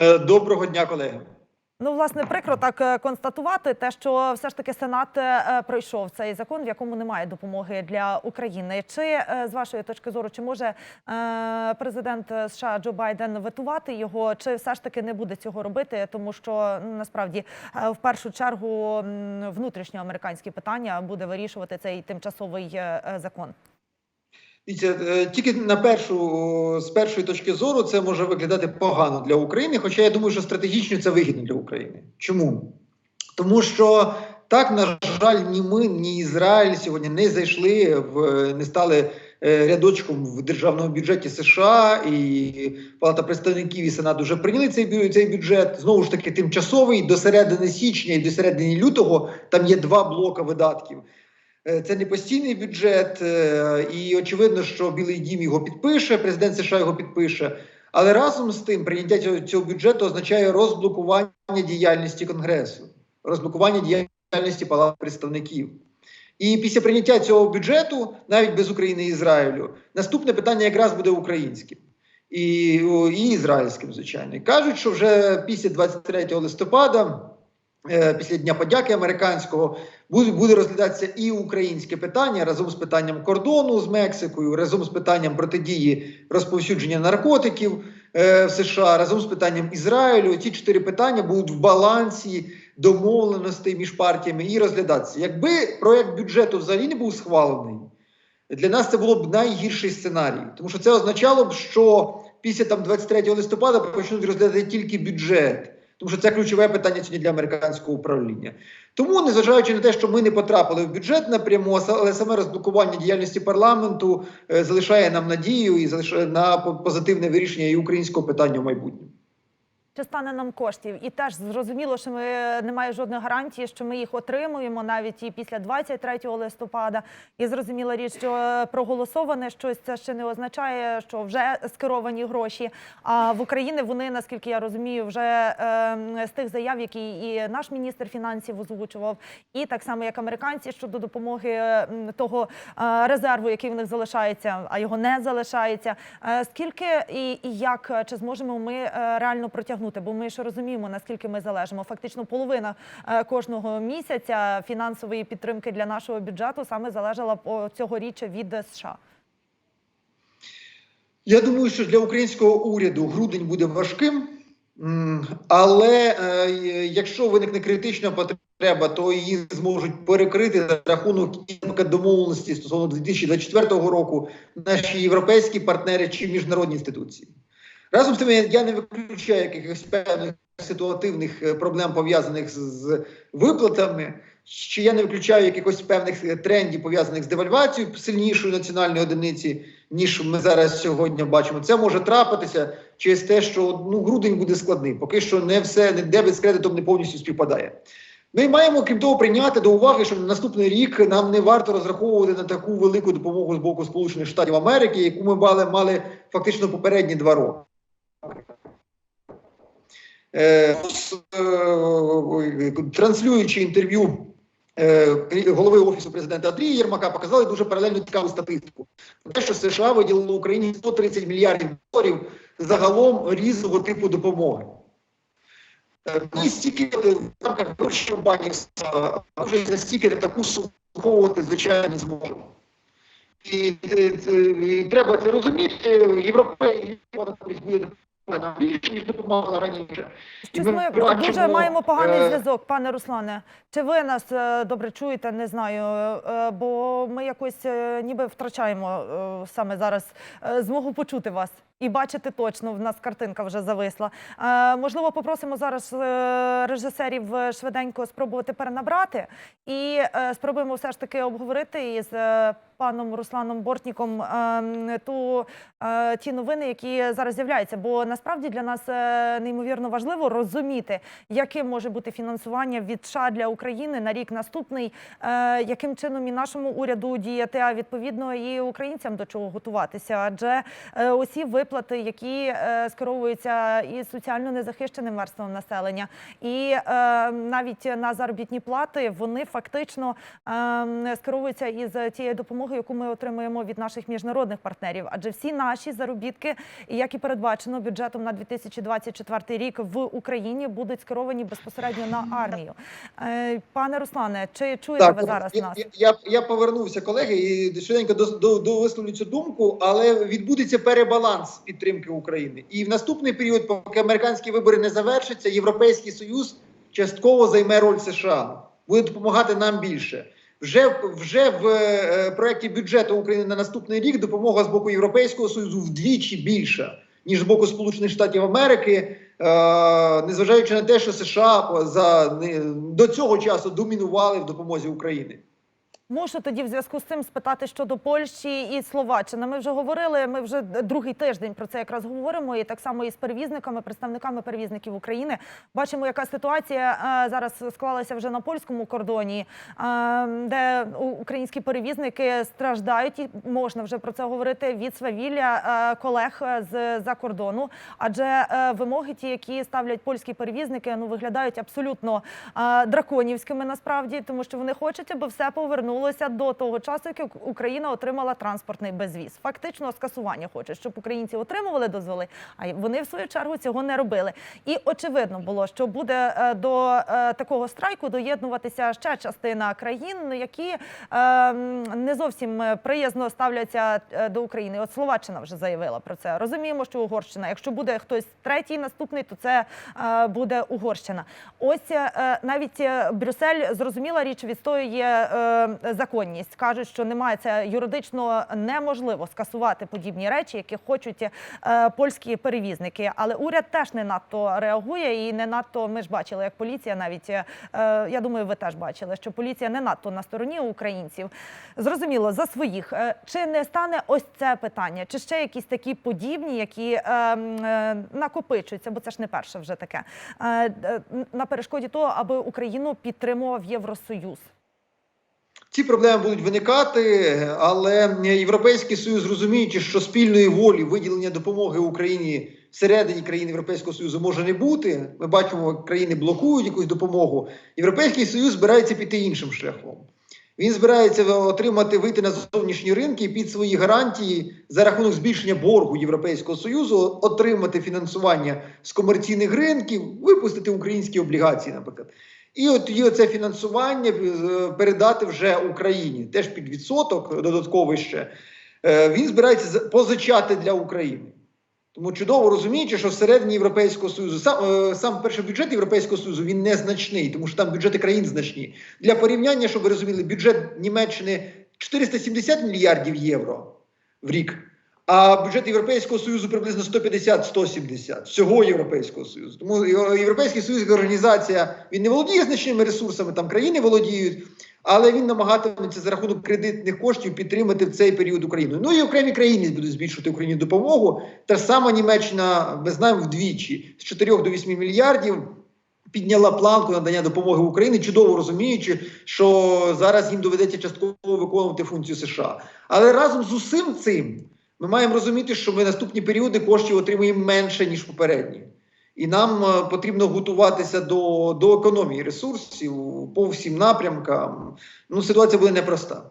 Е, Доброго дня, колеги. Ну, власне, прикро так е, констатувати, те, що все ж таки Сенат е, пройшов цей закон, в якому немає допомоги для України. Чи з вашої точки зору, чи може президент США Джо Байден ветувати його, чи все ж таки не буде цього робити, тому що насправді в першу чергу внутрішньоамериканські питання буде вирішувати цей тимчасовий закон. Е, тільки на першу з першої точки зору це може виглядати погано для України. Хоча я думаю, що стратегічно це вигідно для України. Чому? Тому що так, на жаль, ні ми, ні Ізраїль сьогодні не зайшли в не стали е, рядочком в державному бюджеті США, і Палата представників і Сенат вже прийняли цей цей бюджет. Знову ж таки, тимчасовий до середини січня і до середини лютого. Там є два блока видатків. Е, Це не постійний бюджет, е, і очевидно, що Білий Дім його підпише, президент США його підпише. Але разом з тим прийняття цього, цього бюджету означає розблокування діяльності Конгресу, розблокування діяльності Палати представників. І після прийняття цього бюджету, навіть без України і Ізраїлю, наступне питання якраз буде українським і, і ізраїльським, звичайно. Кажуть, що вже після 23 листопада, після Дня подяки американського, буде, буде розглядатися і українське питання разом з питанням кордону з Мексикою, разом з питанням протидії розповсюдження наркотиків е, в США, разом з питанням Ізраїлю. Ці чотири питання будуть в балансі домовленостей між партіями і розглядатися. Якби проект бюджету взагалі не був схвалений, для нас це було б найгірший сценарій, тому що це означало б, що після там 23 листопада почнуть розглядати тільки бюджет. Тому що це ключове питання сьогодні для американського управління. Тому, незважаючи на те, що ми не потрапили в бюджет напряму, але саме розблокування діяльності парламенту е, залишає нам надію і на позитивне вирішення і українського питання в майбутньому. Чи стане нам коштів? І теж зрозуміло, що ми немає жодної гарантії, що ми їх отримуємо навіть і після 23 листопада. І зрозуміла річ, що е, проголосоване щось це ще не означає, що вже скеровані гроші. А в Україні вони, наскільки я розумію, вже е, з тих заяв, які і наш міністр фінансів озвучував, і так само як американці щодо допомоги е, того е, резерву, який в них залишається, а його не залишається. Е, Скільки і, і як е, чи зможемо ми е, реально протягнути? Бо ми ж розуміємо, наскільки ми залежимо. Фактично, половина е, кожного місяця фінансової підтримки для нашого бюджету саме залежала цьогоріч від США. Я думаю, що для українського уряду грудень буде важким, але е, якщо виникне критична потреба, то її зможуть перекрити за рахунок домовленості стосовно 2024 року наші європейські партнери чи міжнародні інституції. Разом з тим, я- не виключаю якихось певних ситуативних е, проблем пов'язаних з, виплатами. Чи я не виключаю якихось певних е, трендів пов'язаних з девальвацією сильнішої національної одиниці, ніж ми зараз сьогодні бачимо. Це може трапитися через те, що ну грудень буде складний. Поки що не все не дебет з кредитом не повністю співпадає. Ми маємо крім того прийняти до уваги, що на наступний рік нам не варто розраховувати на таку велику допомогу з боку Сполучених Штатів Америки, яку ми мали, мали фактично попередні два роки. Е, е, транслюючи інтерв'ю е, голови офісу президента Андрія Єрмака, показали дуже паралельну цікаву статистику. Те, що США виділило Україні 130 мільярдів доларів загалом різного типу допомоги. Е, Ми стільки грошей банків а і настільки таку суму враховувати, звичайно, не зможемо. І, е, це- і треба це розуміти. Європейська буде нам більше, ніж допомагала раніше. Щось ми бачимо, дуже маємо поганий е, зв'язок, пане Руслане. Чи ви нас е, добре чуєте? Не знаю. Е, Бо ми якось ніби втрачаємо саме зараз змогу почути вас і бачити точно. В нас картинка вже зависла. Е, Можливо, попросимо зараз е, режисерів е, швиденько спробувати перенабрати і е, спробуємо все ж таки обговорити із е, паном Русланом Бортніком е, ту е, ті новини, які зараз з'являються. Бо насправді для нас е, неймовірно важливо розуміти, яким може бути фінансування від США для України на рік наступний, е, яким чином і нашому уряду діяти, а відповідно і українцям до чого готуватися. Адже е, усі ви виплати, які е, скеровуються і соціально незахищеним верствам населення, і е, навіть на заробітні плати вони фактично е, скеровуються із тієї допомоги, яку ми отримуємо від наших міжнародних партнерів. Адже всі наші заробітки, як і передбачено бюджетом на 2024 рік в Україні, будуть скеровані безпосередньо на армію. Е, Пане Руслане, чи чуєте ви зараз я, нас? я, я, я повернувся, колеги, і швиденько до, до, до висловлю цю думку, але відбудеться перебаланс підтримки України. І в наступний період, поки американські вибори не завершаться, Європейський Союз частково займе роль США, буде допомагати нам більше. Вже, вже в е, проєкті бюджету України на наступний рік допомога з боку Європейського Союзу вдвічі більша, ніж з боку Сполучених Штатів Америки, е, незважаючи на те, що США за до цього часу домінували в допомозі Україні. Мушу тоді в зв'язку з цим спитати щодо Польщі і Словаччини. Ми вже говорили. Ми вже другий тиждень про це якраз говоримо. І так само із перевізниками, представниками перевізників України. Бачимо, яка ситуація е, зараз склалася вже на польському кордоні, е, де українські перевізники страждають. І можна вже про це говорити від свавілля е, колег з за кордону. Адже вимоги, ті, які ставлять польські перевізники, ну виглядають абсолютно драконівськими насправді, тому що вони хочуть, аби все повернулося до того часу, як Україна отримала транспортний безвіз. Фактично скасування хочуть, щоб українці отримували дозволи, а вони в свою чергу цього не робили. І очевидно було, що буде е, до е, такого страйку доєднуватися ще частина країн, які е, не зовсім приязно ставляться е, до України. От Словаччина вже заявила про це. Розуміємо, що Угорщина. Якщо буде хтось третій наступний, то це буде Угорщина. Ось навіть Брюссель зрозуміла річ відстоює законність. кажуть, що немає це юридично неможливо скасувати подібні речі, які хочуть е, польські перевізники. Але уряд теж не надто реагує і не надто. Ми ж бачили, як поліція навіть е, я думаю, ви теж бачили, що поліція не надто на стороні українців. Зрозуміло, за своїх Е, чи не стане ось це питання, чи ще якісь такі подібні, які е, е, накопичуються, бо це ж не перше вже таке е, е, на перешкоді того, аби Україну підтримував Євросоюз. Ці проблеми будуть виникати, але Європейський Союз, розуміючи, що спільної волі виділення допомоги Україні всередині країн Європейського Союзу може не бути. Ми бачимо, країни блокують якусь допомогу. Європейський Союз збирається піти іншим шляхом. Він збирається отримати вийти на зовнішні ринки під свої гарантії за рахунок збільшення боргу Європейського Союзу отримати фінансування з комерційних ринків, випустити українські облігації, наприклад. І от є це фінансування е, передати вже Україні, теж під відсоток додатковий ще. Е, Він збирається позичати для України. Тому чудово розуміючи, що всередині Європейського Союзу сам, е, сам перший бюджет Європейського Союзу він незначний, тому що там бюджети країн значні. Для порівняння, щоб ви розуміли, бюджет Німеччини 470 мільярдів євро в рік, а бюджет Європейського Союзу приблизно 150-170 всього Європейського Союзу. Тому Європейський Союз як організація він не володіє значними ресурсами, там країни володіють, але він намагатиметься за рахунок кредитних коштів підтримати в цей період Україну. Ну і окремі країни будуть збільшувати Україні допомогу. Та сама Німеччина, ми знаємо, вдвічі з 4 до 8 мільярдів. Підняла планку надання допомоги Україні, чудово розуміючи, що зараз їм доведеться частково виконувати функцію США. Але разом з усім цим ми маємо розуміти, що ми наступні періоди коштів отримуємо менше ніж попередні, і нам е, потрібно готуватися до, до економії ресурсів по всім напрямкам. Ну, ситуація буде непроста.